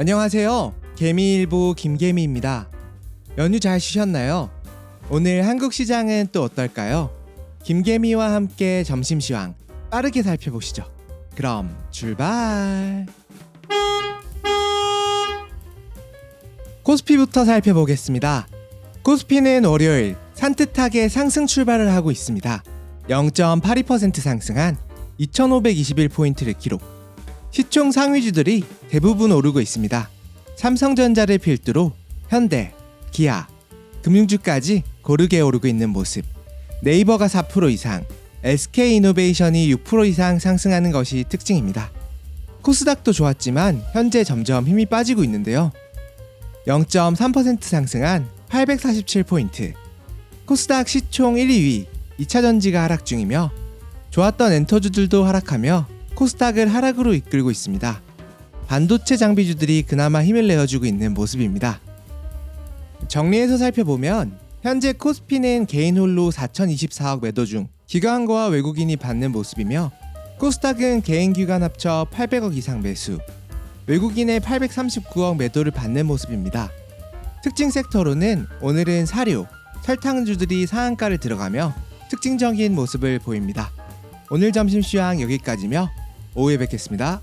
안녕하세요. 개미일보 김개미입니다. 연휴 잘 쉬셨나요? 오늘 한국 시장은 또 어떨까요? 김개미와 함께 점심 시황 빠르게 살펴보시죠. 그럼 출발! 코스피부터 살펴보겠습니다. 코스피는 월요일 산뜻하게 상승 출발을 하고 있습니다. 0.82% 상승한 2,521포인트를 기록. 시총 상위주들이 대부분 오르고 있습니다. 삼성전자를 필두로 현대, 기아, 금융주까지 고르게 오르고 있는 모습. 네이버가 4% 이상, SK이노베이션이 6% 이상 상승하는 것이 특징입니다. 코스닥도 좋았지만 현재 점점 힘이 빠지고 있는데요. 0.3% 상승한 847포인트. 코스닥 시총 1위 2차전지가 하락 중이며 좋았던 엔터주들도 하락하며 코스닥을 하락으로 이끌고 있습니다. 반도체 장비주들이 그나마 힘을 내어주고 있는 모습입니다. 정리해서 살펴보면 현재 코스피는 개인 홀로 4,024억 매도 중 기관과 외국인이 받는 모습이며 코스닥은 개인 기관 합쳐 800억 이상 매수, 외국인의 839억 매도를 받는 모습입니다. 특징 섹터로는 오늘은 사료, 설탕주들이 상한가를 들어가며 특징적인 모습을 보입니다. 오늘 점심 시황 여기까지며 오후에 뵙겠습니다.